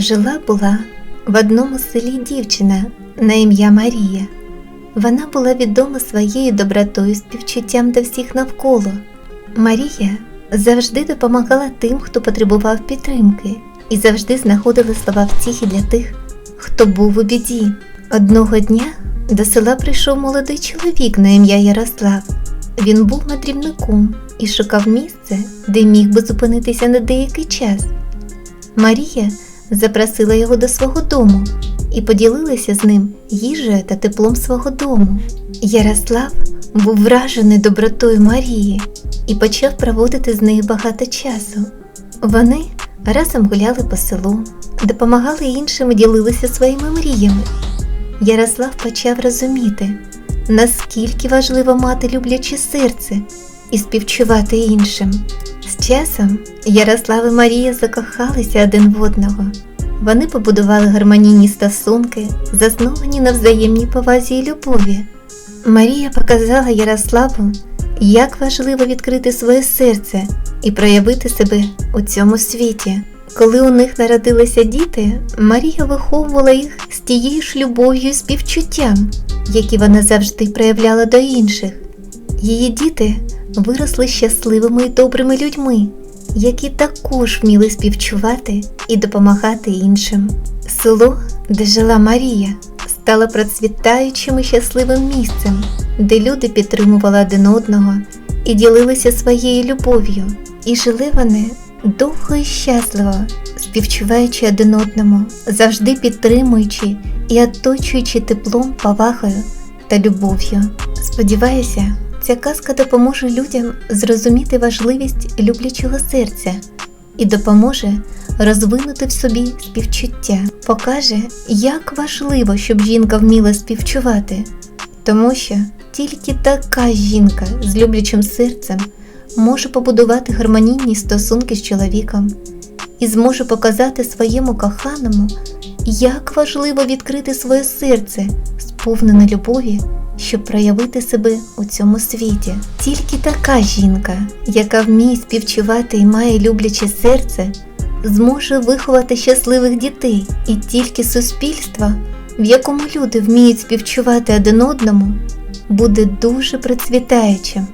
Жила була в одному селі дівчина на ім'я Марія. Вона була відома своєю добротою, співчуттям до всіх навколо. Марія завжди допомагала тим, хто потребував підтримки, і завжди знаходила слова втіхи для тих, хто був у біді. Одного дня до села прийшов молодий чоловік на ім'я Ярослав. Він був мандрівником і шукав місце, де міг би зупинитися на деякий час. Марія запросила його до свого дому і поділилася з ним їжею та теплом свого дому. Ярослав був вражений добротою Марії і почав проводити з нею багато часу. Вони разом гуляли по селу, допомагали іншим і ділилися своїми мріями. Ярослав почав розуміти, наскільки важливо мати любляче серце і співчувати іншим. З часом Ярослав і Марія закохалися один в одного. Вони побудували гармонійні стосунки, засновані на взаємній повазі і любові. Марія показала Ярославу, як важливо відкрити своє серце і проявити себе у цьому світі. Коли у них народилися діти, Марія виховувала їх з тією ж любов'ю і співчуттям, які вона завжди проявляла до інших. Її діти виросли щасливими і добрими людьми, які також вміли співчувати і допомагати іншим. Село, де жила Марія, стало процвітаючим і щасливим місцем, де люди підтримували один одного і ділилися своєю любов'ю, і жили вони довго і щасливо, співчуваючи один одному, завжди підтримуючи і оточуючи теплом, повагою та любов'ю. Сподіваюся, ця казка допоможе людям зрозуміти важливість люблячого серця і допоможе розвинути в собі співчуття, покаже, як важливо, щоб жінка вміла співчувати, тому що тільки така жінка з люблячим серцем може побудувати гармонійні стосунки з чоловіком і зможе показати своєму коханому, як важливо відкрити своє серце, сповнене любові, щоб проявити себе у цьому світі. Тільки така жінка, яка вміє співчувати і має любляче серце, зможе виховати щасливих дітей, і тільки суспільство, в якому люди вміють співчувати один одному, буде дуже процвітаючим.